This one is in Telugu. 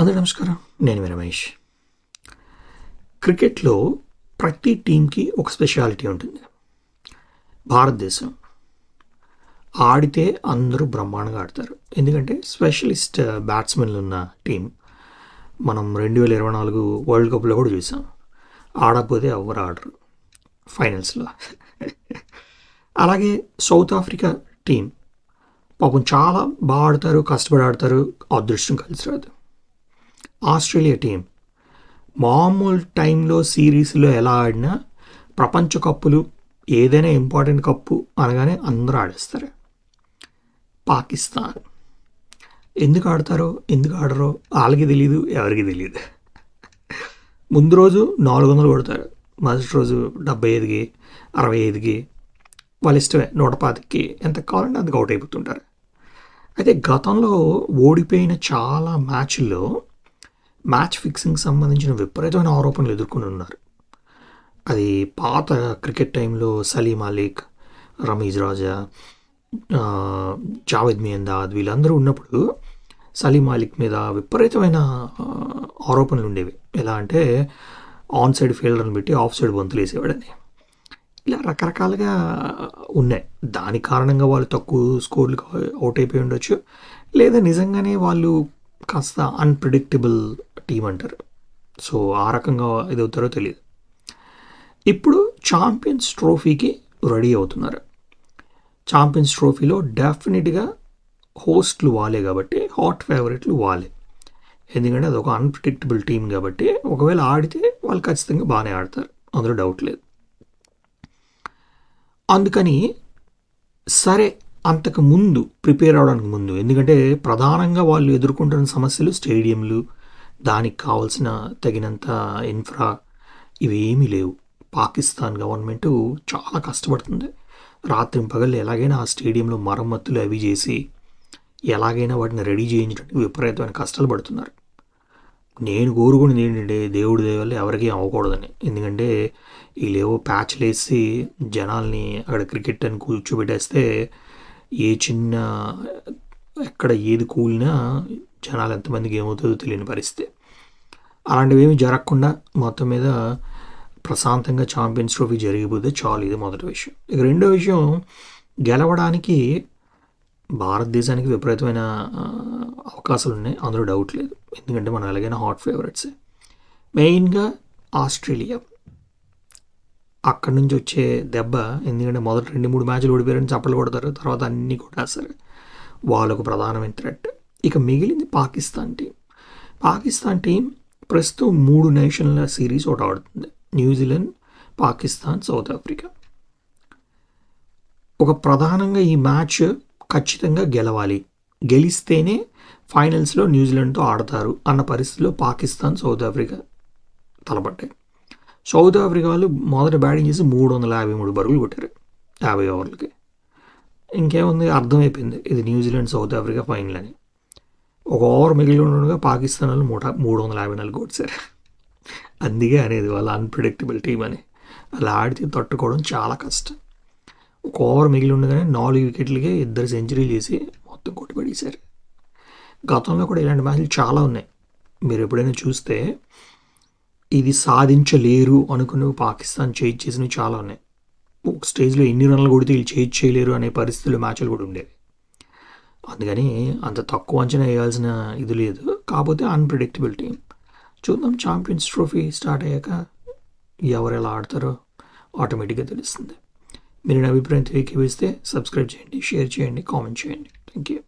అందరూ నమస్కారం. నేను రమేష్. క్రికెట్లో ప్రతి టీంకి ఒక స్పెషాలిటీ ఉంటుంది. భారతదేశం ఆడితే అందరూ బ్రహ్మాండంగా ఆడతారు. ఎందుకంటే స్పెషలిస్ట్ బ్యాట్స్మెన్లు ఉన్న టీం. మనం రెండు వేల ఇరవై నాలుగు వరల్డ్ కప్లో కూడా చూసాం. ఆడకపోతే ఎవరు ఆడరు. ఫైనల్స్లో. అలాగే సౌత్ ఆఫ్రికా టీం పాపం చాలా బాగా ఆడతారు కష్టపడి ఆడతారు అదృష్టం కలిసి రాదు. Australia team. మామూలు టైంలో సిరీస్లో ఎలా ఆడినా ప్రపంచ కప్పులు ఏదైనా ఇంపార్టెంట్ కప్పు అనగానే అందరూ ఆడేస్తారు. పాకిస్తాన్. ఎందుకు ఆడతారో ఎందుకు ఆడరో వాళ్ళకి తెలియదు ఎవరికి తెలియదు ముందు రోజు నాలుగు వందలు కొడతారు. మరుసటి రోజు డెబ్బై ఐదుకి అరవై ఐదుకి వాళ్ళ ఇష్టమే నూట పాతికి ఎంత కావాలంటే అంతకు అవుట్ అయిపోతుంటారు. అయితే గతంలో ఓడిపోయిన చాలా మ్యాచ్ల్లో మ్యాచ్ ఫిక్సింగ్ సంబంధించిన విపరీతమైన ఆరోపణలు ఎదుర్కొని ఉన్నారు. అది పాత క్రికెట్ టైంలో సలీం అలీక్ రమీజ్ రాజా జావేద్ మియందాద్ వీళ్ళందరూ ఉన్నప్పుడు సలీం మాలిక్ మీద విపరీతమైన ఆరోపణలు ఉండేవి. ఎలా అంటే ఆన్ సైడ్ ఫీల్డర్ని పెట్టి ఆఫ్ సైడ్ బంతులు వేసేవాడని. ఇలా రకరకాలుగా ఉన్నాయి. దాని కారణంగా వాళ్ళు తక్కువ స్కోర్లు అవుట్ అయిపోయి ఉండొచ్చు. లేదా నిజంగానే వాళ్ళు కాస్త అన్ప్రిడిక్టబుల్ టీం అంటారు. సో ఆ రకంగా ఎదవుతారో తెలియదు ఇప్పుడు ఛాంపియన్స్ ట్రోఫీకి రెడీ అవుతున్నారు. ఛాంపియన్స్ ట్రోఫీలో డెఫినెట్గా హోస్ట్లు వాలే కాబట్టి హాట్ ఫేవరెట్లు వాలే. ఎందుకంటే అది ఒక అన్ప్రిడిక్టబుల్ టీం కాబట్టి ఒకవేళ ఆడితే వాళ్ళు ఖచ్చితంగా బాగానే ఆడతారు. అందులో డౌట్ లేదు. అందుకని సరే అంతకు ముందు ప్రిపేర్ అవడానికి ముందు. ఎందుకంటే ప్రధానంగా వాళ్ళు ఎదుర్కొంటున్న సమస్యలు స్టేడియంలు దానికి కావాల్సిన తగినంత ఇన్ఫ్రా ఇవేమీ లేవు. పాకిస్తాన్ గవర్నమెంట్ చాలా కష్టపడుతుంది. రాత్రి పగలు ఎలాగైనా ఆ స్టేడియంలో మరమ్మతులు అవి చేసి ఎలాగైనా వాటిని రెడీ చేయించడానికి విపరీతమైన కష్టాలు పడుతున్నారు. నేను కోరుకునేది ఏంటంటే దేవుడి దేవల్ని ఎవరికి ఎవరికీ అవ్వకూడదని. ఎందుకంటే వీళ్ళేవో ప్యాచ్లు వేసి జనాల్ని అక్కడ క్రికెట్ అని కూర్చోబెట్టేస్తే ఏ చిన్న ఎక్కడ ఏది కూలినా జనాలు ఎంతమందికి ఏమవుతుందో తెలియని పరిస్థితి. అలాంటివి ఏమి జరగకుండా మొత్తం మీద ప్రశాంతంగా ఛాంపియన్స్ ట్రోఫీ జరిగిపోతే చాలు ఇది మొదటి విషయం. ఇక రెండో విషయం గెలవడానికి భారతదేశానికి విపరీతమైన అవకాశాలు ఉన్నాయి అందులో డౌట్ లేదు. ఎందుకంటే మనం ఎలాగైనా హాట్ ఫేవరెట్సే మెయిన్గా ఆస్ట్రేలియా. అక్కడి నుంచి వచ్చే దెబ్బ ఎందుకంటే మొదటి రెండు మూడు మ్యాచ్లు ఓడిపోయారని చప్పలు కొడతారు తర్వాత అన్నీ కొట్టేస్తారు. వాళ్ళకు ప్రధానమైన థ్రెట్ ఇక మిగిలింది పాకిస్తాన్ టీం పాకిస్తాన్ టీం ప్రస్తుతం మూడు నేషనల్ సిరీస్ ఒకటి ఆడుతుంది. న్యూజిలాండ్ పాకిస్తాన్ సౌత్ ఆఫ్రికా ఒక ప్రధానంగా ఈ మ్యాచ్ ఖచ్చితంగా గెలవాలి. గెలిస్తేనే ఫైనల్స్లో న్యూజిలాండ్తో ఆడతారు అన్న పరిస్థితిలో పాకిస్తాన్ సౌత్ ఆఫ్రికా తలపడ్డాయి సౌత్ ఆఫ్రికాలు మొదట బ్యాటింగ్ చేసి మూడు వందల యాభై మూడు బరుగులు కొట్టారు యాభై ఓవర్లకి. ఇంకేముంది? అర్థమైపోయింది. ఇది న్యూజిలాండ్ సౌత్ ఆఫ్రికా ఫైనల్ అని. ఒక ఓవర్ మిగిలి ఉండగా పాకిస్తాన్ వాళ్ళు మూట మూడు వందల యాభై నాలుగు కొట్టారు అందుకే అనేది వాళ్ళ అన్ప్రిడిక్టబుల్ టీం అని. అలా ఆడితే తట్టుకోవడం చాలా కష్టం. ఒక ఓవర్ మిగిలి ఉండగానే నాలుగు వికెట్లకే ఇద్దరు సెంచరీలు చేసి మొత్తం కొట్టుబడేశారు గతంలో కూడా ఇలాంటి మ్యాచ్లు చాలా ఉన్నాయి. మీరు ఎప్పుడైనా చూస్తే ఇది సాధించలేరు అనుకుని పాకిస్తాన్ చేయి చేసినవి చాలా ఉన్నాయి. ఒక స్టేజ్లో ఎన్ని రన్లు కొడితే వీళ్ళు చేయి చేయలేరు అనే పరిస్థితులు మ్యాచ్లు కూడా ఉండేవి. అందుకని అంత తక్కువ అంచనా వేయాల్సిన ఇది లేదు. కాకపోతే అన్ప్రిడిక్టబిలిటీ చూద్దాం ఛాంపియన్స్ ట్రోఫీ స్టార్ట్ అయ్యాక ఎవరు ఎలా ఆడతారో ఆటోమేటిక్గా తెలుస్తుంది. మీరు నా అభిప్రాయం తెలియకేవిస్తే సబ్స్క్రైబ్ చేయండి షేర్ చేయండి కామెంట్ చేయండి. Thank you